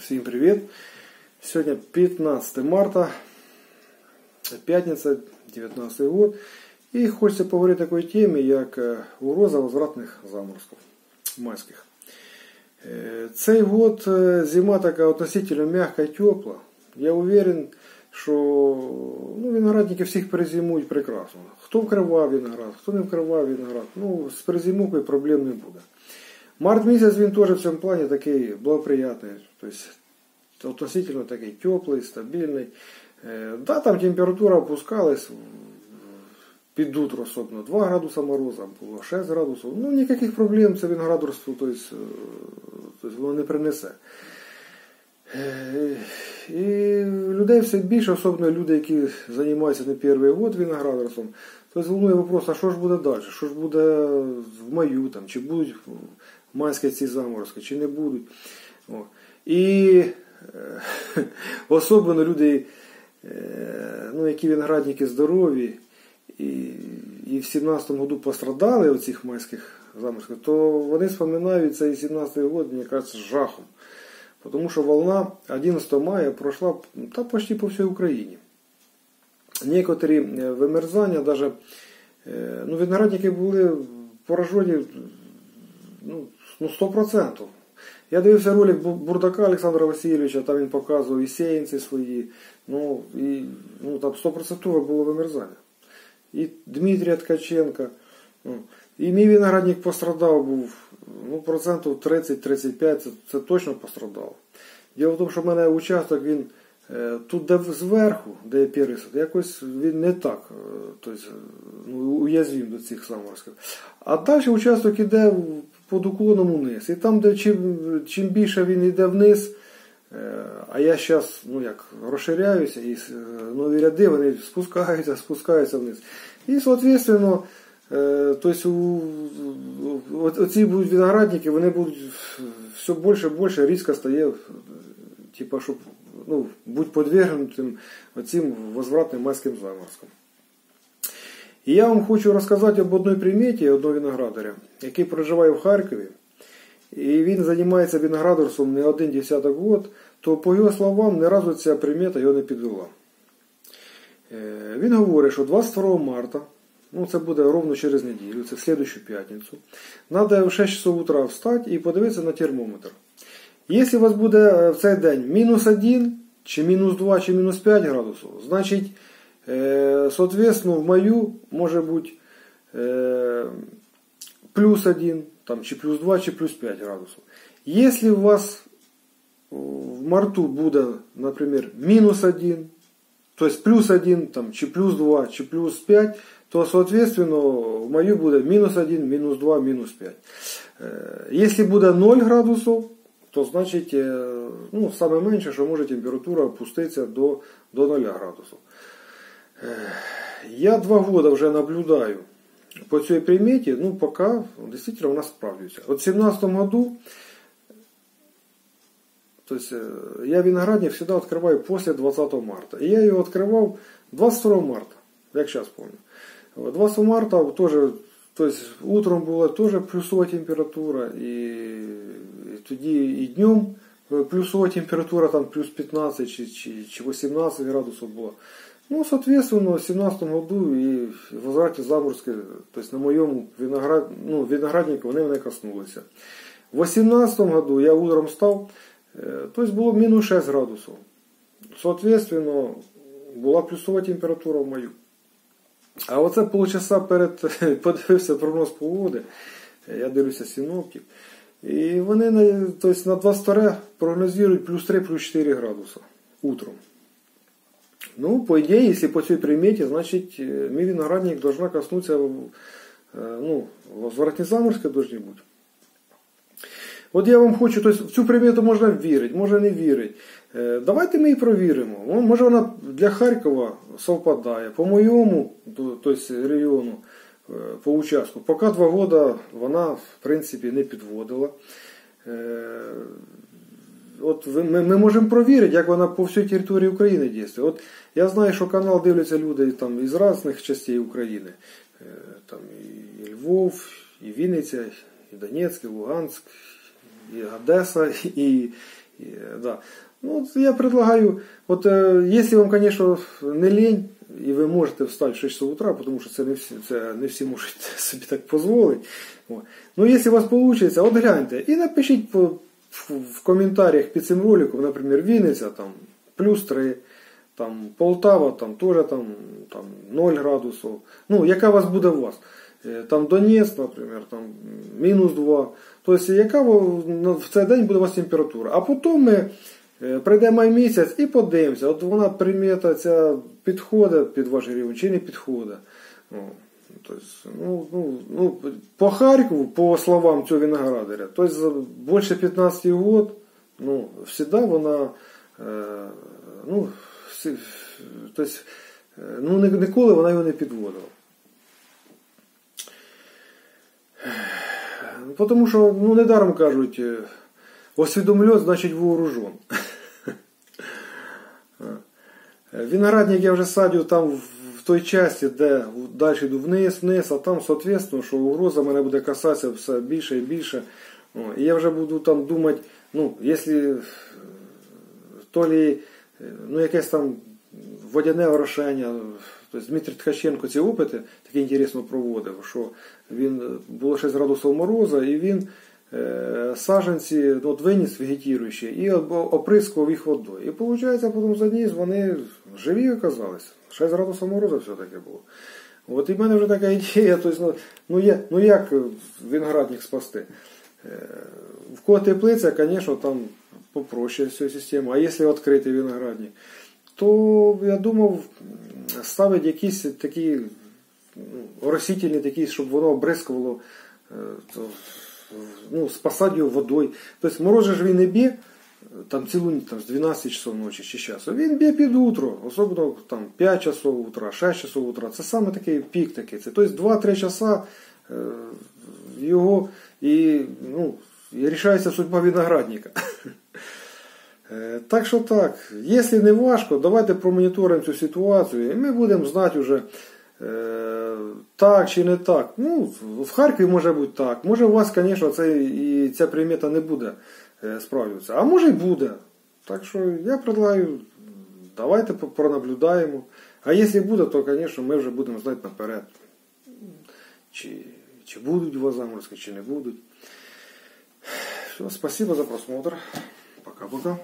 Всім привіт! Сьогодні 15 марта, п'ятниця, 19 год. І хочеться поговорити такої темі, як е, угроза возвратних заморозків майських. Е, цей год е, зима така относительно м'яка і тепла. Я уверен, що ну, виноградники всіх перезимують прекрасно. Хто вкривав виноград, хто не вкривав виноград. Ну, з перезимовкою проблем не буде. Март місяць він теж в цьому плані такий благоприятний. Тобто относительно такий теплий, стабільний. Да, там температура опускалась під утро, особливо 2 градуса мороза, було 6 градусів. Ну, ніяких проблем це виноградарство тобто, тобто воно не принесе. І людей все більше, особливо люди, які займаються не перший год виноградарством, тобто волнує вопрос, а що ж буде далі? Що ж буде в маю, там, чи будуть майські ці заморозки, чи не будуть. О. І особливо люди, ну, які виноградники здорові, і і в 17-му году пострадали від цих майських заморозків, то вони вспоминають цей 17-й год, мені кажется, з жахом. Тому що волна 11 мая пройшла та почти по всій Україні. Некоторі вимерзання, даже, ну, виноградники були поражені ну, 100%. Я дивився ролик Бурдака Олександра Васильовича, там він показував і сеянці свої, ну, і ну, там 100% було вимерзання. І Дмитрія Ткаченка. Ну, і мій виноградник пострадав був ну, процентів 30-35, це, точно пострадав. Діло в тому, що в мене участок він тут де зверху, де є пересад, якось він не так тобто, ну, уязвим до цих заморозків. А далі участок іде під уклоном вниз. І там, де чим чим більше він йде вниз, а я зараз ну, розширяюся, і нові ряди вони спускаються, спускаються вниз. І, соответственно, тобто, оці будуть виноградники, вони будуть все більше і більше різко стає, типу, щоб ну, бути подвергнутим цим возвратним майським заморозкам. І я вам хочу розказати об одній приметі одного виноградаря, який проживає в Харкові. І він займається виноградарством не один десяток год, то по його словам, ні разу ця примета його не підвела. Він говорить, що 22 марта, ну це буде ровно через неділю, це в слідущу п'ятницю, треба в 6 часов утра встати і подивитися на термометр. Якщо у вас буде в цей день мінус 1, чи мінус 2, чи мінус 5 градусів, значить, соответственно, в маю може бути плюс 1, там, чи плюс 2, чи плюс 5 градусів. Если у вас в марту буде, например, мінус 1, то есть плюс 1, там, чи плюс 2, чи плюс 5, то, соответственно, в маю буде мінус 1, мінус 2, мінус 5. Если буде 0 градусів, то значить, ну, саме менше, що може температура опуститися до, до 0 градусів. Я два года вже наблюдаю по цій приметі, ну, пока действительно у нас справдився. От в 17 году, то есть, я виноградник всегда открываю после 20 марта. И я его открывал 22 марта, як сейчас помню. 20 марта тоже, то есть, утром була тоже плюсова температура, і, і тоді і днем плюсова температура там плюс 15 чи, чи, чи 18 градусов була. Ну, соответственно, в 17 году и в возврате заморозки, то есть на моем виноград, ну, винограднику вони мене коснулися. В 18 году я утром став, то есть було мінус 6 градусів. Соответственно, була плюсова температура в мою. А оце полчаса перед подивився прогноз погоди, я дивлюся синоптик. І вони то есть, на 22 прогнозують плюс 3, плюс 4 градуса утром. Ну, по идее, если по всей примете, значит, мій виноградник должна коснуться, ну, возвратні заморозки должны быть. От я вам хочу, тобто в цю примету можна вірити, можна не вірити. Давайте ми її провіримо. Може вона для Харкова совпадає. По моєму тобто, регіону, по участку, поки два роки вона в принципі не підводила. От ми, ми можемо провірити, як вона по всій території України діє. От я знаю, що канал дивляться люди там із різних частей України. Там і Львов, і Вінниця, і Донецьк, і Луганськ, і Одеса, і И, да. Ну, я предлагаю, вот э, если вам, конечно, не лень, і ви можете встати в 6 часов утра, тому що це не всі, це не всі можуть собі так дозволити. Ну, якщо у вас вийде, от гляньте і напишіть в, коментарях під цим роликом, наприклад, Вінниця там плюс 3, там Полтава там теж там, там 0 градусів. Ну, яка у вас буде у вас? Е, там Донецьк, наприклад, там мінус 2. Тобто, яка ну, в цей день буде у вас температура. А потім ми е, прийде май місяць і подивимося, от вона примета ця підходить під ваш рівень чи не підходить. Ну, тобто, ну, ну, ну, по Харкову, по словам цього виноградаря, тобто, більше 15 год, ну, завжди вона, е, ну, тобто, ну, ніколи вона його не підводила. Тому що, ну, недаром кажуть, е, освідомлен, значить вооружен. Виноградник я вже садю там в той часті, де далі йду вниз, вниз, а там, соответственно, що угроза мене буде касатися все більше і більше. І я вже буду там думати, ну, якщо то лі, ну, якесь там водяне орошення, Тобто Дмитрий Ткаченко ці опити такі інтересно проводив, що він було 6 градусів мороза, і він саженці ну, от виніс вегетіруючі і оприскував їх водою. І виходить, потім за ніс вони живі оказалися. 6 градусів мороза все-таки було. От і в мене вже така ідея, тобто, ну, ну, є, ну як виноградник спасти? Е, в кого теплиця, звісно, там попроще всю систему. А якщо відкритий виноградник, то я думав ставити якісь такі ну, оросительні, такі, щоб воно обрискувало, е, ну, спасати його водою. Тобто мороз ж він не б'є там цілу там, з 12 часов ночі чи часу. Він б'є під утро, особливо там 5 часов утра, 6 часов утра. Це саме такий пік такий. Це, тобто 2-3 часа його і, ну, і рішається судьба виноградника. Е, так що так, якщо не важко, давайте промоніторимо цю ситуацію і ми будемо знати вже так чи не так. Ну, В Харкові може бути так. Може у вас, звісно, це, і ця примета не буде е, справлюватися. А може й буде. Так що я предлагаю, давайте пронаблюдаємо. А якщо буде, то, звісно, ми вже будемо знати наперед. Чи, чи будуть у вас заморозки, чи не будуть. Все, спасибо за просмотр. Пока-пока.